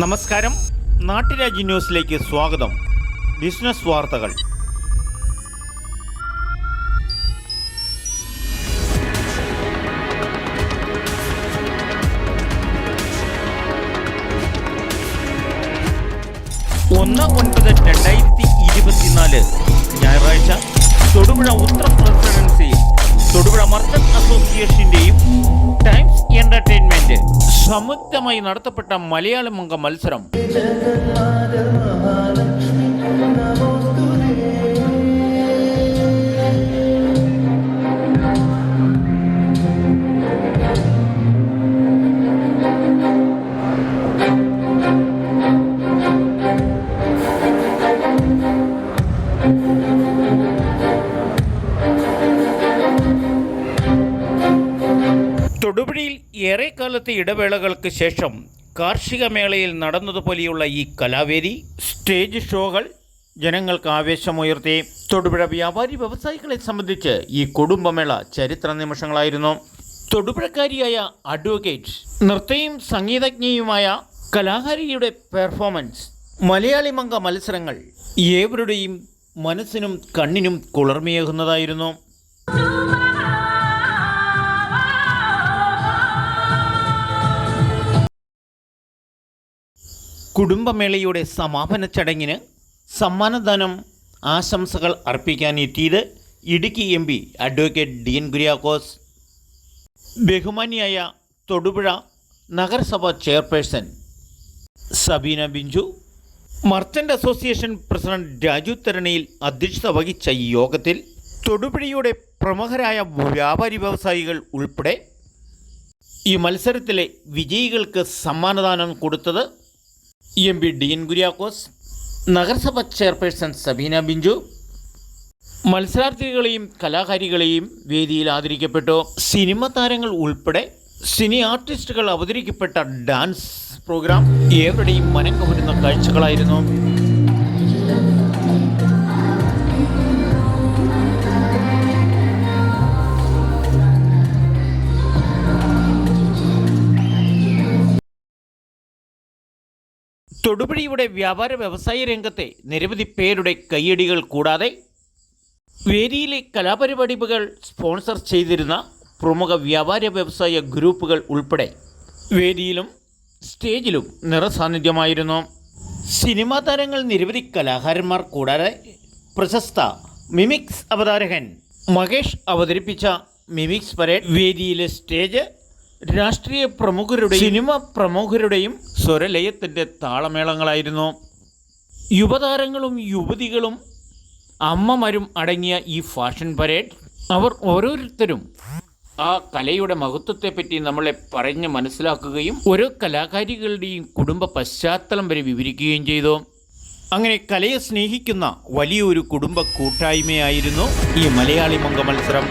നമസ്കാരം. നാട്ടുരാജ്യ ന്യൂസിലേക്ക് സ്വാഗതം. ബിസിനസ് വാർത്തകൾ. ഒന്ന് ഒൻപത് രണ്ടായിരത്തി ഇരുപത്തിനാല് ഞായറാഴ്ച തൊടുപുഴ പ്രസിഡൻസിയിൽ തൊടുപുഴ മർച്ചന്റ് അസോസിയേഷന്റെയും ടൈംസ് എന്റർടൈൻമെന്റ് സംയുക്തമായി നടത്തപ്പെട്ട മലയാളം അംഗ മത്സരം. ഏറെക്കാലത്തെ ഇടവേളകൾക്ക് ശേഷം കാർഷിക മേളയിൽ നടന്നതുപോലെയുള്ള ഈ കലാവേദി സ്റ്റേജ് ഷോകൾ ജനങ്ങൾക്ക് ആവേശമുയർത്തി. തൊടുപുഴ വ്യാപാരി വ്യവസായികളെ സംബന്ധിച്ച് ഈ കുടുംബമേള ചരിത്ര നിമിഷങ്ങളായിരുന്നു. തൊടുപുഴക്കാരിയായ അഡ്വക്കേറ്റ് നൃത്തയും സംഗീതജ്ഞയുമായ കലാകാരിയുടെ പെർഫോമൻസ് മലയാളി മംഗ മത്സരങ്ങൾ ഏവരുടെയും മനസ്സിനും കണ്ണിനും കുളിർമയേകുന്നതായിരുന്നു. കുടുംബമേളയുടെ സമാപന ചടങ്ങിന് സമ്മാനദാനം ആശംസകൾ അർപ്പിക്കാൻ എത്തിയത് Idukki M P advocate D N Kuriakose. ബഹുമാനിയായ Thodupuzha നഗരസഭ chairperson Sabeena Binju. Merchant association president Raju Tharanayil അധ്യക്ഷത വഹിച്ച യോഗത്തിൽ തൊടുപുഴയുടെ പ്രമുഖരായ വ്യാപാരി വ്യവസായികൾ ഉൾപ്പെടെ ഈ മത്സരത്തിലെ വിജയികൾക്ക് സമ്മാനദാനം കൊടുത്തത് M P D N Kuriakose നഗരസഭ ചെയർപേഴ്സൺ സബീന ബിഞ്ചു മത്സരാർത്ഥികളെയും കലാകാരികളെയും വേദിയിൽ ആദരിക്കപ്പെട്ടു. സിനിമ താരങ്ങൾ ഉൾപ്പെടെ സിനി ആർട്ടിസ്റ്റുകൾ അവതരിക്കപ്പെട്ട ഡാൻസ് പ്രോഗ്രാം ഏവരുടെയും മനം കവരുന്ന കാഴ്ചകളായിരുന്നു. തൊടുപുഴയുടെ വ്യാപാര വ്യവസായ രംഗത്തെ നിരവധി പേരുടെ കയ്യടികൾ കൂടാതെ വേരിയിലെ കലാപരിപാടികൾ സ്പോൺസർ ചെയ്തിരുന്ന പ്രമുഖ വ്യാപാര വ്യവസായ ഗ്രൂപ്പുകൾ ഉൾപ്പെടെ വേദിയിലും സ്റ്റേജിലും നിറസാന്നിധ്യമായിരുന്നു. സിനിമാ താരങ്ങൾ നിരവധി കലാകാരന്മാർ കൂടാതെ പ്രശസ്ത മിമിക്സ് അവതാരകൻ മഹേഷ് അവതരിപ്പിച്ച മിമിക്സ് പരേഡ് വേദിയിലെ സ്റ്റേജ് രാഷ്ട്രീയ പ്രമുഖരുടെയും സിനിമ പ്രമുഖരുടെയും സ്വരലയത്തിന്റെ താളമേളങ്ങളായിരുന്നു. യുവതാരങ്ങളും യുവതികളും അമ്മമാരും അടങ്ങിയ ഈ ഫാഷൻ പരേഡ് അവർ ഓരോരുത്തരും ആ കലയുടെ മഹത്വത്തെപ്പറ്റി നമ്മളെ പറഞ്ഞ് മനസ്സിലാക്കുകയും ഓരോ കലാകാരികളുടെയും കുടുംബ പശ്ചാത്തലം വരെ വിവരിക്കുകയും ചെയ്തു. അങ്ങനെ കലയെ സ്നേഹിക്കുന്ന വലിയൊരു കുടുംബ കൂട്ടായ്മയായിരുന്നു ഈ മലയാളി മംഗ മത്സരം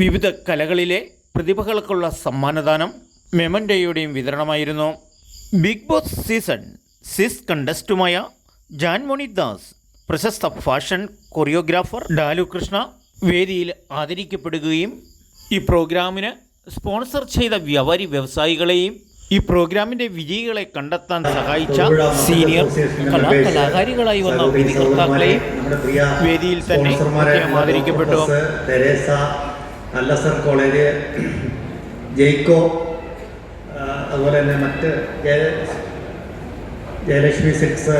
വിവിധ കലകളിലെ പ്രതിഭകൾക്കുള്ള സമ്മാനദാനം മെമൻഡയുടെയും വിതരണമായിരുന്നു ബിഗ് ബോസ് സീസൺ സിസ് കണ്ടസ്റ്റുമായ ജാൻമോണി ദാസ് പ്രശസ്ത ഫാഷൻ കൊറിയോഗ്രാഫർ ഡാലു കൃഷ്ണ വേദിയിൽ ആദരിക്കപ്പെടുകയും ഈ പ്രോഗ്രാമിന് സ്പോൺസർ ചെയ്ത വ്യാപാരി വ്യവസായികളെയും ഈ പ്രോഗ്രാമിന്റെ വിജയികളെ കണ്ടെത്താൻ സഹായിച്ച സീനിയർ അസോസിയേഷന്റെ കലാ കലാകാരികളായി വന്ന സഹോദരി വിധികർത്താക്കളെ സഹോദരന്മാരെ, നമ്മുടെ പ്രിയ വേദിയിൽ തന്നെ ആദരിക്കപ്പെട്ടു. പ്രൊഫസർ സർ അല്ലസർ കോളേജ് ജെയ്ക്കോ അതുപോലെ തന്നെ മറ്റ് ജയ- ജയലക്ഷ്മി സിക്സ്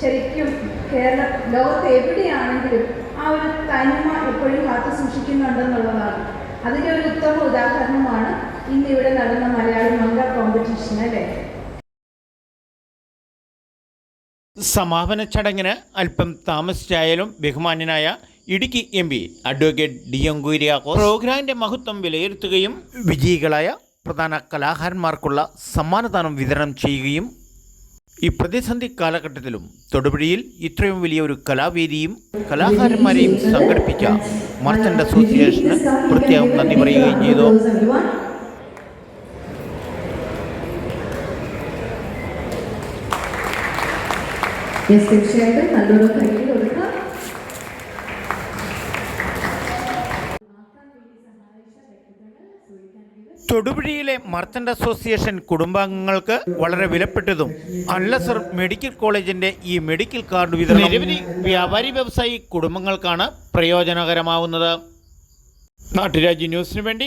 ശരിക്കും കേരള ലോകത്ത് എവിടെയാണെങ്കിലും ആ ഒരു തനിമ എപ്പോഴും കാത്തു സൂക്ഷിക്കുന്നുണ്ടെന്നുള്ളതാണ്. അതിന്റെ ഒരു ഉത്തമ ഉദാഹരണമാണ് ഇന്നിവിടെ നടന്ന മലയാളി മംഗ കോമ്പറ്റീഷൻ അല്ലേ? സമാപന ചടങ്ങിന് അല്പം താമസിച്ചായാലും ബഹുമാന്യനായ Idukki M P advocate D M Kuriakose പ്രോഗ്രാമിന്റെ മഹത്വം വിലയിരുത്തുകയും വിജയികളായ പ്രധാന കലാകാരന്മാർക്കുള്ള സമ്മാനദാനം വിതരണം ചെയ്യുകയും ഈ പ്രതിസന്ധി കാലഘട്ടത്തിലും തൊടുപുഴയിൽ ഇത്രയും വലിയ ഒരു കലാവേദിയും കലാകാരന്മാരെയും സംഘടിപ്പിച്ച മർച്ചന്റ് അസോസിയേഷന് പ്രത്യേകം നന്ദി പറയുകയും ചെയ്തു. തീർച്ചയായിട്ടും നല്ലൊരു കൊടുക്കാം തൊടുപുഴയിലെ മർച്ചന്റ് അസോസിയേഷൻ കുടുംബാംഗങ്ങൾക്ക് വളരെ വിലപ്പെട്ടതും അല്ലസർ മെഡിക്കൽ കോളേജിന്റെ ഈ മെഡിക്കൽ കാർഡ് വിതരണം നിരവധി വ്യാപാരി വ്യവസായി കുടുംബങ്ങൾക്കാണ് പ്രയോജനകരമാവുന്നത്. നാട്ടുരാജ്യ ന്യൂസിനു വേണ്ടി